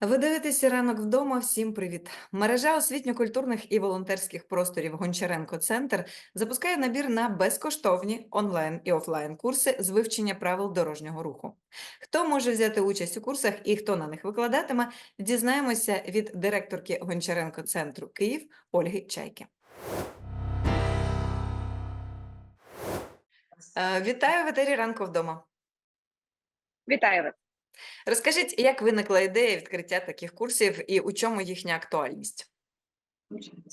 Ви дивитеся ранок вдома. Всім привіт! Мережа освітньо-культурних і волонтерських просторів Гончаренко Центр запускає набір на безкоштовні онлайн і офлайн курси з вивчення правил дорожнього руху. Хто може взяти участь у курсах і хто на них викладатиме, дізнаємося від директорки Гончаренко Центру Київ Ольги Чайки. Е, Вітаю в етері ранку вдома. Вітаю вас. Розкажіть, як виникла ідея відкриття таких курсів і у чому їхня актуальність?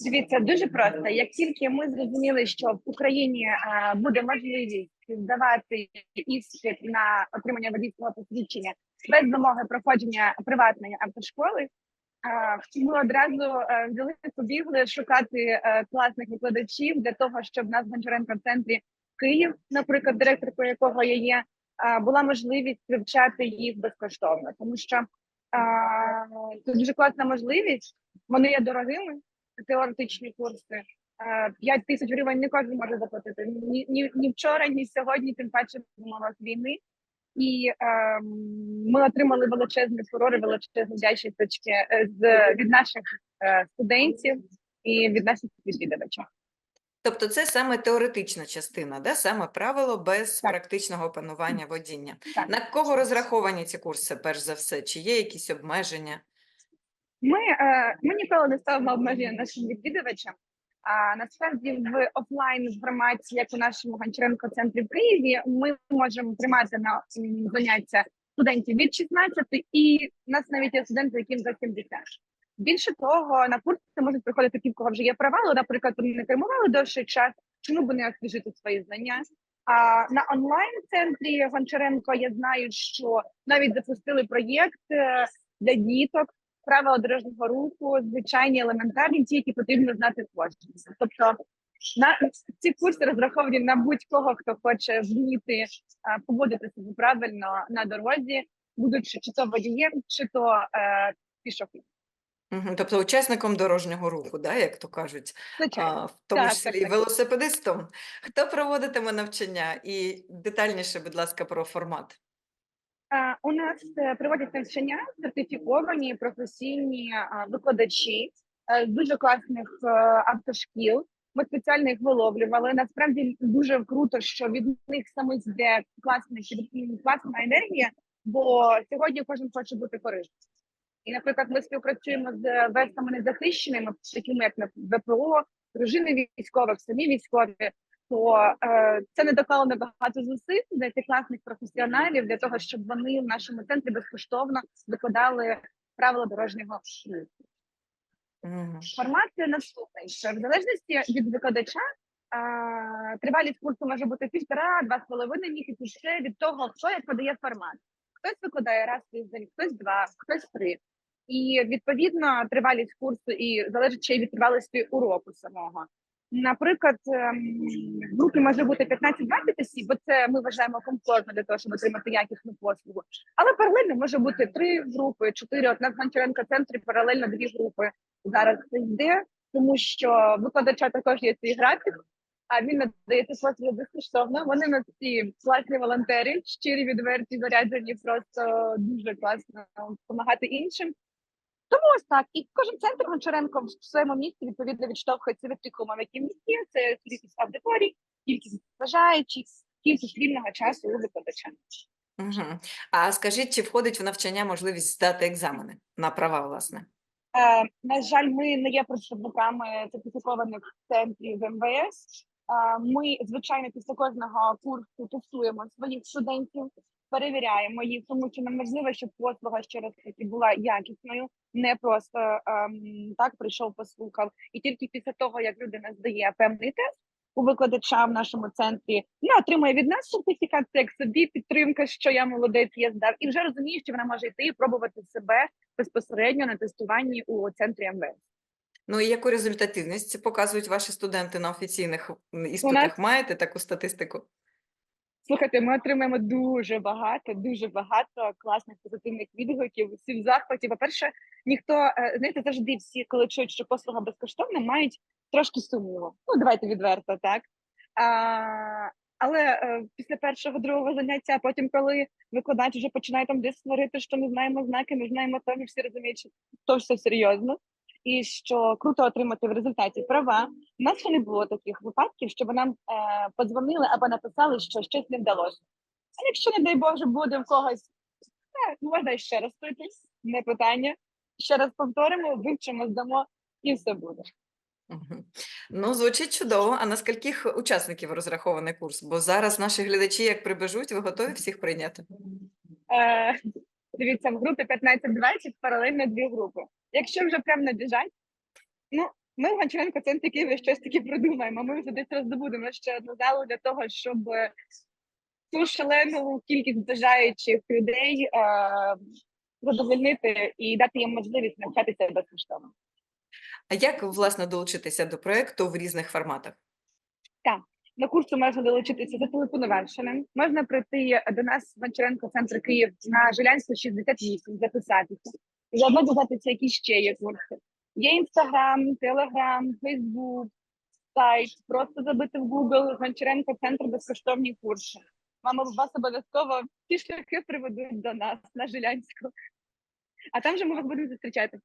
Дивіться, дуже просто. Як тільки ми зрозуміли, що в Україні е, буде можливість здавати іспит на отримання водійського посвідчення без вимоги проходження приватної автошколи, е, ми одразу е, взяли побігли шукати е, класних викладачів для того, щоб в нас в Гончаренко центрі Київ, наприклад, директоркою якого я є, е, була можливість вивчати їх безкоштовно, тому що е, це дуже класна можливість. Вони є дорогими, теоретичні курси. Е, 5 тисяч гривень не кожен може заплатити ні, ні, ні вчора, ні сьогодні, тим паче в умовах війни. І ем, ми отримали величезний фурор, і величезну вдячність е, з від наших е, студентів і від наших відвідувачів. Тобто це саме теоретична частина, да? саме правило без Так. практичного опанування водіння. Так. На кого розраховані ці курси, перш за все? Чи є якісь обмеження? Ми, е, ми ніколи не ставимо обмеження нашим відвідувачам. А насправді в офлайн форматі, як у нашому Гончаренко центрі в Києві, ми можемо приймати на заняття студентів від 16 і в нас навіть є студенти, яким за 70. Більше того, на курси можуть приходити ті, в кого вже є права, але, наприклад, вони не кермували довший час. Чому б не освіжити свої знання? А на онлайн центрі Гончаренко я знаю, що навіть запустили проєкт е, для діток правила дорожнього руху, звичайні елементарні, ті, які потрібно знати кожному. Тобто на ці курси розраховані на будь-кого, хто хоче вміти поводити себе правильно на дорозі, будучи чи то водієм, чи то е, пішоходом. Мгм, Тобто учасником дорожнього руху, да, як то кажуть, Звичайно. а, в тому Так, числі так, і так. велосипедистом. Хто проводитиме навчання? І детальніше, будь ласка, про формат. Е, У нас е, проводять навчання сертифіковані професійні е, викладачі е, з дуже класних е, автошкіл. Ми спеціально їх виловлювали. Насправді дуже круто, що від них саме йде класна класна енергія, бо сьогодні кожен хоче бути корисним. І, наприклад, ми співпрацюємо з верстами незахищеними, такими як на ВПО, дружини військових, самі військові то е, це не доклало небагато зусиль для цих класних професіоналів для того, щоб вони в нашому центрі безкоштовно викладали правила дорожнього руху. Мгм. Формат наступний, що в залежності від викладача е, тривалість курсу може бути півтора, два з половиною місяці, ще від того, хто як подає формат. Хтось викладає раз тиждень, хтось два, хтось три. І відповідно тривалість курсу і залежить ще й від тривалості уроку самого. Наприклад, ем, в групі може бути 15-20 осіб, бо це ми вважаємо комфортно для того, щоб отримати якісну послугу. Але паралельно може бути три групи, чотири. От на Гончаренко центрі паралельно дві групи зараз це йде, тому що викладача також є свій графік, а він надається послуги безкоштовно. Вони на всі класні волонтери, щирі, відверті, заряджені, просто дуже класно допомагати іншим. Тому ось так. І кожен центр Гончаренко в своєму місці відповідно відштовхується від тих умов, які в місті. Це кількість аудиторій, кількість бажаючих, кількість вільного часу у викладача. Мгм. А скажіть, чи входить в навчання можливість здати екзамени на права, власне? Е, на жаль, ми не є представниками сертифікованих центрів МВС. Е, ми, звичайно, після кожного курсу тестуємо своїх студентів, перевіряємо їх, тому що нам важливо, щоб послуга ще раз таки була якісною, не просто ем, так прийшов, послухав. І тільки після того, як людина здає певний тест у викладача в нашому центрі, не отримує від нас сертифікат, це як собі підтримка, що я молодець, я здав, і вже розуміє, що вона може йти і пробувати себе безпосередньо на тестуванні у центрі МВС. Ну і яку результативність показують ваші студенти на офіційних іспитах? Маєте таку статистику? Слухайте, ми отримаємо дуже багато, дуже багато класних позитивних відгуків. Всі в захваті. По-перше, ніхто е, знаєте, завжди всі, коли чують, що послуга безкоштовна, мають трошки сумніву. Ну давайте відверто, так. А, Але е, після першого другого заняття, потім, коли викладач вже починає там десь сварити, що ми знаємо знаки, ми знаємо то, ми всі розуміють, що то все серйозно, і що круто отримати в результаті права. У нас ще не було таких випадків, щоб нам е, подзвонили або написали, що щось не вдалося. А якщо, не дай Боже, буде в когось, е, можна ще раз пройтись, не питання. Ще раз повторимо, вивчимо, здамо, і все буде. Ну, звучить чудово. А на скільких учасників розрахований курс? Бо зараз наші глядачі, як прибежуть, ви готові всіх прийняти? Е, дивіться, в групі 15-20 паралельно дві групи. Якщо вже прям набіжать, ну ми в Гончаренко центрі Києва щось таке придумаємо. Ми вже десь роздобудемо ще одну залу для того, щоб цю шалену кількість бажаючих людей е, задовольнити і дати їм можливість навчатися безкоштовно. А як, власне, долучитися до проекту в різних форматах? До курсу можна долучитися за зателефонувавши. Можна прийти до нас в Гончаренко центр Київ на Жилянську 68, записатися. Заодно додатися, які ще є курси. Є інстаграм, телеграм, фейсбук, сайт. Просто забити в Google Гончаренко центр безкоштовні курси. Мама вас обов'язково ті шляхи приведуть до нас на Жилянську. А там же ми вас будемо зустрічати.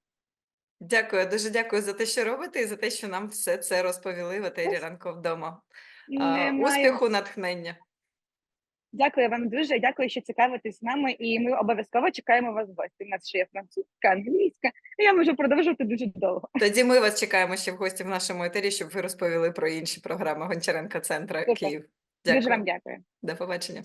Дякую, дуже дякую за те, що робите, і за те, що нам все це розповіли в етері ранку вдома. Немає Успіху, натхнення. Дякую вам дуже. Дякую, що цікавитесь з нами. І ми обов'язково чекаємо вас в гості. У нас ще є французька, англійська. і Я можу продовжувати дуже довго. Тоді ми вас чекаємо ще в гості в нашому етері, щоб ви розповіли про інші програми Гончаренка центра Київ. Київ. Дуже вам дякую. До побачення.